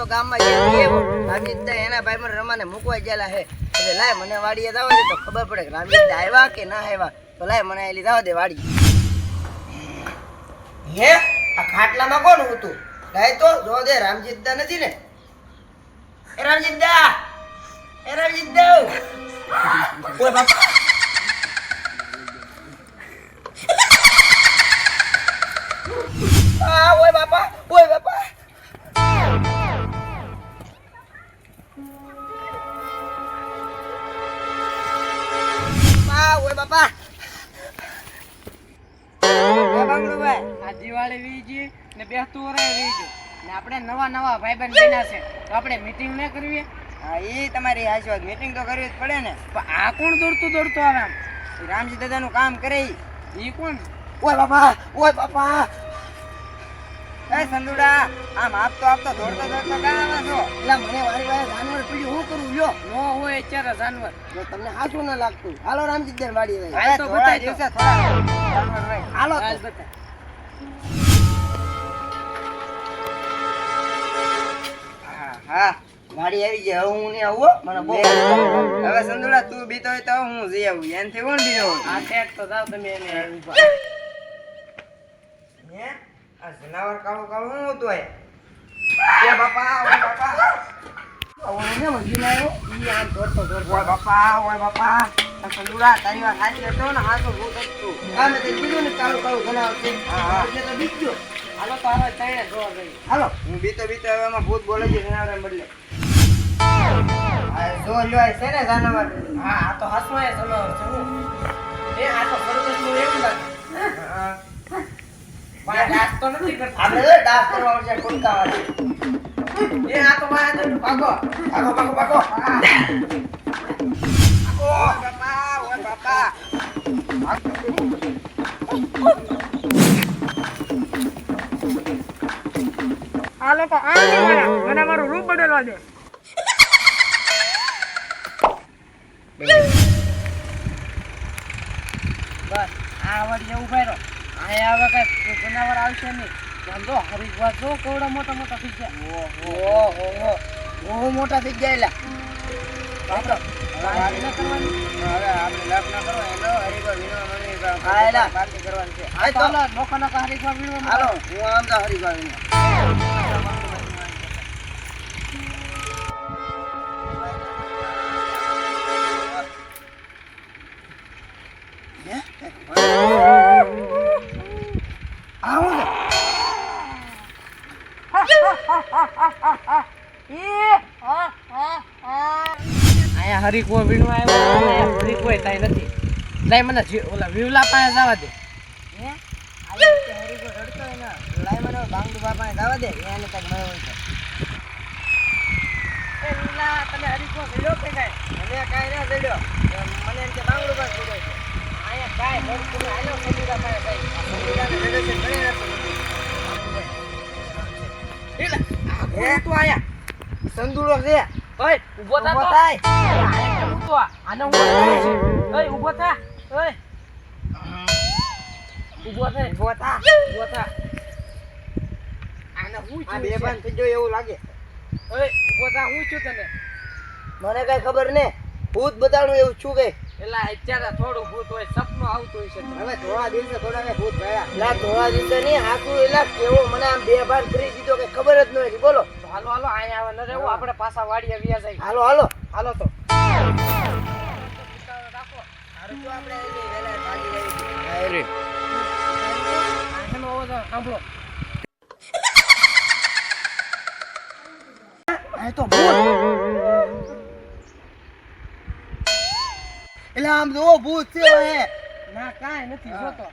તો ગામમાં રામજીતદા એના ભાઈ મને રમાને મૂકવા ગયેલા હે એટલે લાય મને વાડીએ જવા દે તો ખબર પડે કે રામજીતદા આવ્યા કે ના આવ્યા. તો લાય મને એલી જવા દે વાડી. હે? આ ખાટલામાં કોણ હતું? લાય તો જો દે રામજીતદા નથી ને? એ રામજીતદા! એ રામજીતદા! ઓય બાપા! બાપા. આ દિવાળી વીજી ને બે વરાય વીજી ને આપણે નવા નવા ભાઈબંધ બન્યા છે. તો આપણે મીટિંગ ન કરવી હા એ તમારી હાચી વાત. મીટિંગ તો કરવી જ પડે ને. પણ આ કોણ દોડતું દોડતું આવે આમ રામજી દાદાનું કામ કરે ઈ. ઈ કોણ? ઓય બાપા ઓય બાપા. એ સંદુડા આમ આપતો આપતો દોડતો દોડતો કાં આવે છો. એટલે મને વારી વારી જાનવર પીડ્યું હું કરું? લ્યો. નો હોય અત્યારે જાનવર. જો તમને હાચું ના લાગતું. હાલો રામજી દેન વાડી રહી હાલો તો જાનવર રહી. હાલો. બતા હા હા. વાડી આવી ગઈ હવે હું નહીં આવું. મને બહુ હવે સંદુડા તું બીતો હોય તો હું જઈ આવું. એનથી કોણ બીજો આ ઠેક તો જાવ તમે એને ઊભા હે આ જનાવર કાળું કાળું શું હતું એ? બાપા ઓય બાપા. ઓય ને વધી લાયો ઈ આમ દોડતો દોડતો ઓય બાપા ઓય બાપા. સંદુડા તારી વાત સાચી હતો ને? હાચું ભૂત હતું આ મેં તે કીધું ને કાળું કાળું જનાવર છે હા હા. એટલે તો બીજ ગયો. હાલો તો હવે તણે જોવા જઈએ. હાલો. હું બીતો બીતો હવે એમાં ભૂત બોલે છે જનાવર બદલે. આ જો લ્યો છે ને જાનવર. હા આ તો હાથમાં એ જનાવર છે એ આ તો ખરગોશનું એવું લાગે હા. પણ આ ડાસ તો નથી કરતા આપણે તો ડાસ એ આ તો મારા જોડે ભાગો ભાગો ભાગો ભાગો ઓય બાપા ઓય બાપા આ લોકો આ મને મારું રૂપ બદલવા દે બસ આ વળી ઊભા રહો. અહીંયા હવે કઈ જનાવર આવશે નહીં. ધંધો હરિદ્વાર જો કેવડા મોટા મોટા થઈ ગયા. ઓહો ઓહો. બહુ મોટા થઈ ગયા એલા. આપણે વાત ન કરવાની? હવે આપણે લગ્ન કરો એનો હરીકો વિનો મને ખાયલા પાર્ટી કરવાની છે. આ તો નોખા નોખા હરિદ્વાર વીણવા હાલો હું આમ વિનો અહીંયા હરિકો વીણવા આવ્યો હરિકો તાઈ નથી. લઈ મને જી- ઓલા વિવલા પાસે જવા દે. હે? આ રીતે હરીકો રડતો હોય ને લાય મને બાંગડુ બાપાને જવા દે. એને તક મળ્યો હોય તો. એ વિવલા તને હરિકો વીણો કે કાંઈ? મને કાંઈ ના દડ્યો મને એમ કે બાંગડુ પાસે છે. અહીંયા કાંઈ હરિકો હાલો સંદુરા પાસે જઈ. સંગીતાને રડે છે ઘણી નથી વિવલા, આ કોણ હે? સંદુડો છે. ઓય ઊભો થા ઊભો થાય. ઊભો? આને ઊભો થાય. ઓય ઊભો થા. ઓય. ઊભો થા. ઊભો થા. ઊભો થા. આને હું બે છે? થઈ ગયો એવું લાગે. ઓય ઊભો થા હું છું તને? મને કઈ ખબર ને. ભૂત બતાડું એવું છું કે. એલા અત્યારે થોડું ભૂત હોય સપનું આવતું હોય છે હવે થોડા દિવસે થોડા મેં ભૂત ગયા લા થોડા દિવસે નહીં આખું એલા કેવો મને આમ બે ભાર કરી દીધો કે ખબર જ ન હતી. બોલો. હાલો હાલો અહીંયા આવે ન રહેવું આપણે પાછા વાડીએ વ્યા જાય હાલો હાલો. હાલો તો. આપણે સાંભળો તો એટલે આમ જો ભૂત છે હે ના કાંઈ નથી જોતો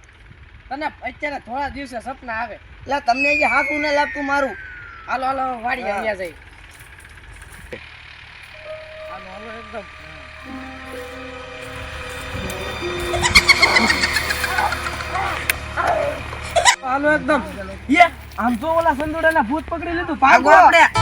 તને અત્યારે થોડા દિવસે સપના આવે. એટલે તમને જે હાથું ના લાગતું મારું હાલો હાલો વાડી અહીંયા જઈ. હાલો હાલો એકદમ. હાલો એકદમ. યે આમ તો ઓલા સંદોડાના ભૂત પકડી લીધું ભાગો. આપણે